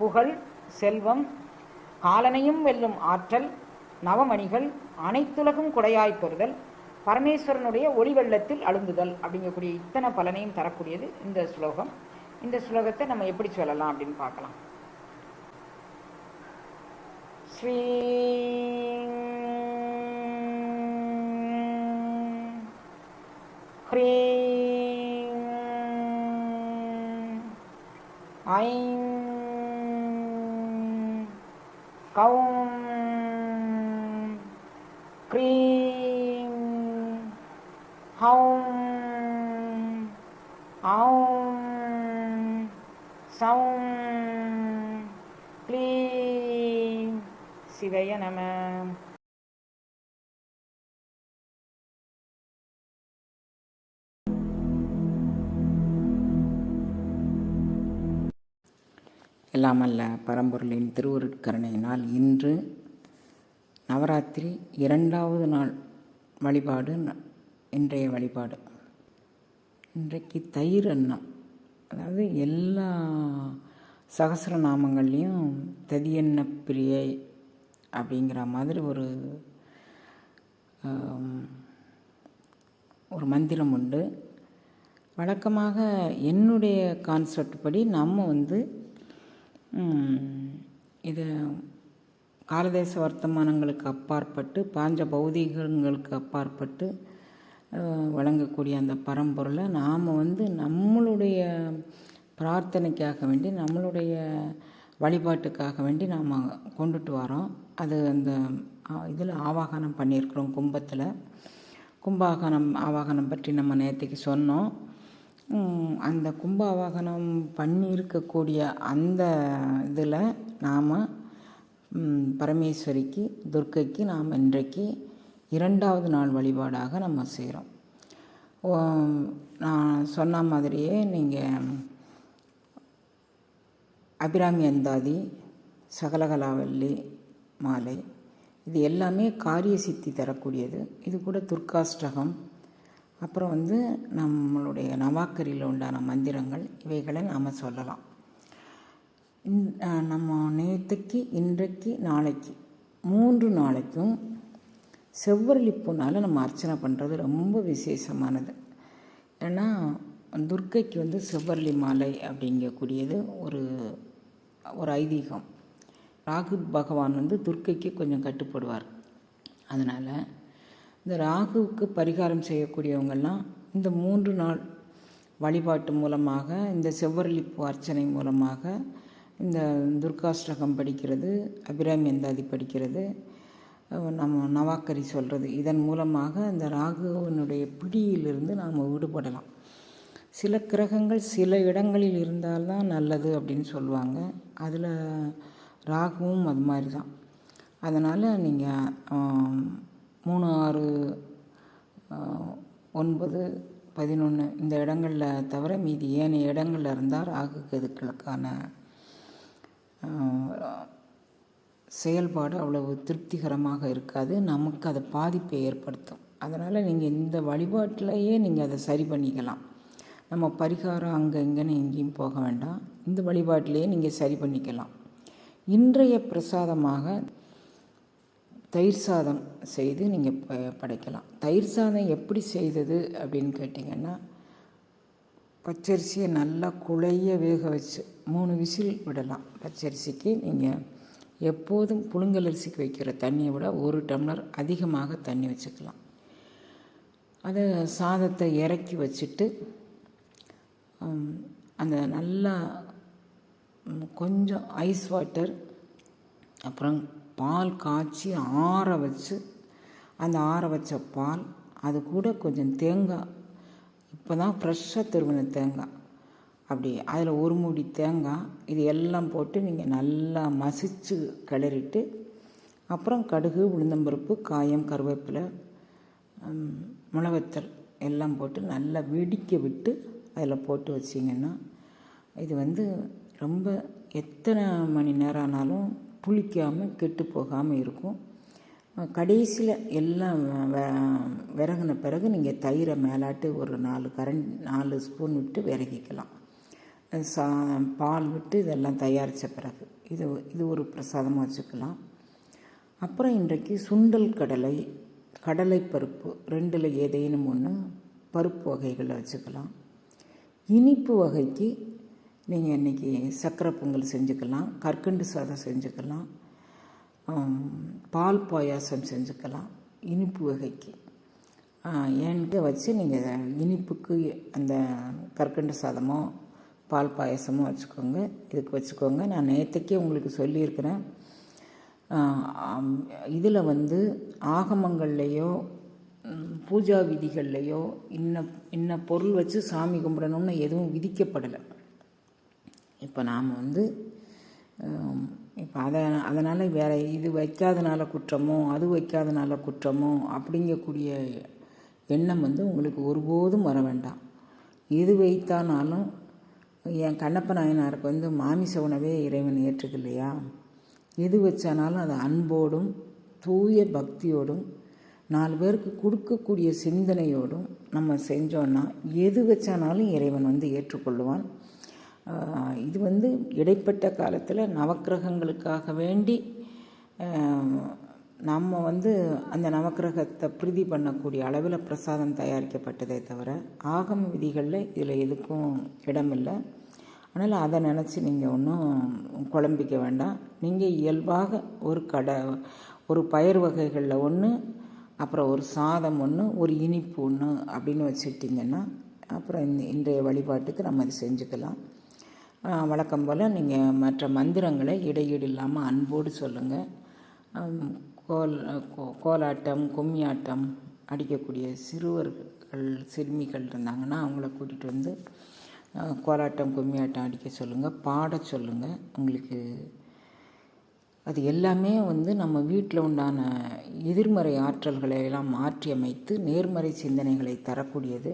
புகழ் செல்வம் காலனையும் வெல்லும் ஆற்றல் நவமணிகள் அனைத்துலகும் குடையாய் பெறுதல் பரமேஸ்வரனுடைய ஒளி வெள்ளத்தில் அழுந்துதல் அப்படிங்கக்கூடிய இத்தனை பலனையும் தரக்கூடியது இந்த ஸ்லோகம். இந்த ஸ்லோகத்தை நம்ம எப்படி சொல்லலாம் அப்படின்னு பார்க்கலாம். ஸ்ரீ ஹ்ரீ ஐம் கௌம் க்ரீம் ஹௌம் ஆம் சௌம் க்ளீம் சிவய நம. எல்லாமல்ல பரம்பொருளின் திருவருட்கருணையினால் இன்று நவராத்திரி இரண்டாவது நாள் வழிபாடு ந- இன்றைய வழிபாடு. இன்றைக்கு தயிர் அன்னம். அதாவது எல்லா சகசிரநாமங்கள்லேயும் ததியன்ன பிரியை அப்படிங்கிற மாதிரி ஒரு ஒரு மந்திரம் உண்டு. வழக்கமாக என்னுடைய கான்செப்ட் படி நம்ம வந்து இது காலதேச வர்த்தமானங்களுக்கு அப்பாற்பட்டு பாஞ்ச பௌதீகங்களுக்கு அப்பாற்பட்டு வழங்கக்கூடிய அந்த பரம்பொருளை நாம் வந்து நம்மளுடைய பிரார்த்தனைக்காக வேண்டி நம்மளுடைய வழிபாட்டுக்காக வேண்டி நாம் கொண்டுட்டு வரோம். அது அந்த இதில் ஆவாகனம் பண்ணியிருக்கிறோம் கும்பத்தில். கும்பாகனம் ஆவாகனம் பற்றி நம்ம நேற்றுக்கு சொன்னோம். அந்த கும்பாவாகனம் பண்ணியிருக்கக்கூடிய அந்த இதில் நாம் பரமேஸ்வரிக்கு துர்க்கைக்கு நாம் இன்றைக்கு இரண்டாவது நாள் வழிபாடாக நம்ம செய்கிறோம். நான் சொன்ன மாதிரியே நீங்கள் அபிராமி அந்தாதி சகலகலாவல்லி மாலை இது எல்லாமே காரிய சித்தி தரக்கூடியது. இது கூட துர்காஷ்டகம் அப்புறம் வந்து நம்மளுடைய நவாக்கரியில் உண்டான மந்திரங்கள் இவைகளை நாம் சொல்லலாம். இன்- நம்ம நேற்றுக்கு இன்றைக்கு நாளைக்கு மூன்று நாளைக்கும் செவ்வரளிப்பூனால் நம்ம அர்ச்சனை பண்ணுறது ரொம்ப விசேஷமானது. ஏன்னா துர்க்கைக்கு வந்து செவ்வரளி மாலை அப்படிங்கக்கூடியது ஒரு ஒரு ஐதீகம். ராகு பகவான் வந்து துர்க்கைக்கு கொஞ்சம் கட்டுப்படுவார். அதனால் இந்த ராகுவுக்கு பரிகாரம் செய்யக்கூடியவங்கெல்லாம் இந்த மூன்று நாள் வழிபாட்டு மூலமாக இந்த செவ்வரளிப்பு அர்ச்சனை மூலமாக இந்த துர்காஷ்டகம் படிக்கிறது அபிராமி அந்தாதி படிக்கிறது நம்ம நவாக்கரி சொல்கிறது இதன் மூலமாக இந்த ராகுவினுடைய பிடியிலிருந்து நாம் விடுபடலாம். சில கிரகங்கள் சில இடங்களில் இருந்தால்தான் நல்லது அப்படின்னு சொல்லுவாங்க. அதில் ராகுவும் அது மாதிரி தான் அதனால் நீங்கள் மூணு ஆறு ஒன்பது பதினொன்று இந்த இடங்களில் தவிர மீதி ஏனைய இடங்களில் இருந்தால் ராகு கேதுக்களுக்கான செயல்பாடு அவ்வளவு திருப்திகரமாக இருக்காது. நமக்கு அது பாதிப்பை ஏற்படுத்தும். அதனால் நீங்கள் இந்த வழிபாட்டிலேயே நீங்கள் அதை சரி பண்ணிக்கலாம். நம்ம பரிகாரம் அங்கே இங்கேன்னு எங்கேயும் போக வேண்டாம். இந்த வழிபாட்டிலேயே நீங்கள் சரி பண்ணிக்கலாம். இன்றைய பிரசாதமாக தயிர் சாதம் செய்து நீங்கள் ப படைக்கலாம். தயிர் சாதம் எப்படி செய்தது அப்படின்னு கேட்டிங்கன்னா பச்சரிசியை நல்லா குழைய வேக வச்சு மூணு விசில் விடலாம். பச்சரிசிக்கு நீங்கள் எப்போதும் புழுங்கல் அரிசிக்கு வைக்கிற தண்ணியை விட ஒரு டம்ளர் அதிகமாக தண்ணி வச்சுக்கலாம். அதை சாதத்தை இறக்கி வச்சுட்டு அந்த நல்லா கொஞ்சம் ஐஸ் வாட்டர் அப்புறம் பால் காய்ச்சி ஆற வச்சு அந்த ஆற வச்ச பால் அது கூட கொஞ்சம் தேங்காய் இப்போ தான் ஃப்ரெஷ்ஷாக திருவின தேங்காய் அப்படி அதில் ஒரு மூடி தேங்காய் இது எல்லாம் போட்டு நீங்கள் நல்லா மசிச்சு கிளறிட்டு அப்புறம் கடுகு உளுந்தம்பருப்பு காயம் கருவேப்பிலை ஹம், எல்லாம் போட்டு நல்லா வெடிக்க விட்டு அதில் போட்டு வச்சிங்கன்னா இது வந்து ரொம்ப எத்தனை மணி நேரம் ஆனாலும் புளிக்காமல் கெட்டு போகாமல் இருக்கும். கடைசியில் எல்லாம் வ- வ- விறகுன பிறகு நீங்கள் தயிரை மேலாட்டு ஒரு நாலு கரண்ட் நாலு ஸ்பூன் விட்டு விறகிக்கலாம். சா பால் விட்டு இதெல்லாம் தயாரித்த பிறகு. இது இது ஒரு பிரசாதமாக வச்சுக்கலாம். அப்புறம் இன்றைக்கு சுண்டல் கடலை கடலை பருப்பு ரெண்டில் ஏதேனும் ஒன்று பருப்பு வகைகளை வச்சுக்கலாம். இனிப்பு வகைக்கு நீங்கள் இன்றைக்கி சர்க்கரை பொங்கல் செஞ்சுக்கலாம் கற்கண்டு சாதம் செஞ்சுக்கலாம் பால் பாயாசம் செஞ்சுக்கலாம் இனிப்பு வகைக்கு. என்கிட்ட வச்சு நீங்கள் இனிப்புக்கு அந்த கற்கண்டு சாதமோ பால் பாயாசமோ வச்சுக்கோங்க. இதுக்கு வச்சுக்கோங்க. நான் நேற்றுக்கே உங்களுக்கு சொல்லியிருக்கிறேன். இதில் வந்து ஆகமங்கள்லேயோ பூஜா விதிகள்லையோ இன்ன இன்ன பொருள் வச்சு சாமி கும்பிடணும்னு எதுவும் விதிக்கப்படலை. இப்போ நாம் வந்து இப்போ அதை அதனால் வேறு இது வைக்காதனால குற்றமோ அது வைக்காதனால குற்றமோ அப்படிங்கக்கூடிய எண்ணம் வந்து உங்களுக்கு ஒருபோதும் வர வேண்டாம். எது வைத்தானாலும் என் கண்ணப்ப நாயனாருக்கு வந்து மாமிச உணவே இறைவன் ஏற்றுக்கலையா? எது வச்சானாலும் அது அன்போடும் தூய பக்தியோடும் நாலு பேருக்கு கொடுக்கக்கூடிய சிந்தனையோடும் நம்ம செஞ்சோன்னா எது வச்சானாலும் இறைவன் வந்து ஏற்றுக்கொள்ளுவான் இது வந்து இடைப்பட்ட காலத்தில் நவக்கிரகங்களுக்காக வேண்டி நம்ம வந்து அந்த நவக்கிரகத்தை பிரீதி பண்ணக்கூடிய அளவில் பிரசாதம் தயாரிக்கப்பட்டதே தவிர ஆகம விதிகளில் இதில் எதுக்கும் இடமில்லை. அதனால் அதை நினச்சி நீங்கள் ஒன்றும் குழம்பிக்க வேண்டாம். நீங்கள் இயல்பாக ஒரு கடை ஒரு பயிர் வகைகளில் ஒன்று அப்புறம் ஒரு சாதம் ஒன்று ஒரு இனிப்பு ஒன்று அப்படின்னு வச்சுட்டிங்கன்னா அப்புறம் இந்த இன்றைய வழிபாட்டுக்கு நம்ம அதை செஞ்சுக்கலாம். வழக்கம் போல் நீங்கள் மற்ற மந்திரங்களை இடையீடு இல்லாமல் அன்போடு சொல்லுங்கள் கோல் கோ- கோலாட்டம் கும்மியாட்டம் அடிக்கக்கூடிய சிறுவர்கள் சிறுமிகள் இருந்தாங்கன்னா அவங்கள கூட்டிகிட்டு வந்து கோலாட்டம் கும்மியாட்டம் அடிக்க சொல்லுங்கள் பாட சொல்லுங்கள் உங்களுக்கு அது எல்லாமே வந்து நம்ம வீட்டில் உண்டான எதிர்மறை ஆற்றல்களை எல்லாம் மாற்றி அமைத்து நேர்மறை சிந்தனைகளை தரக்கூடியது.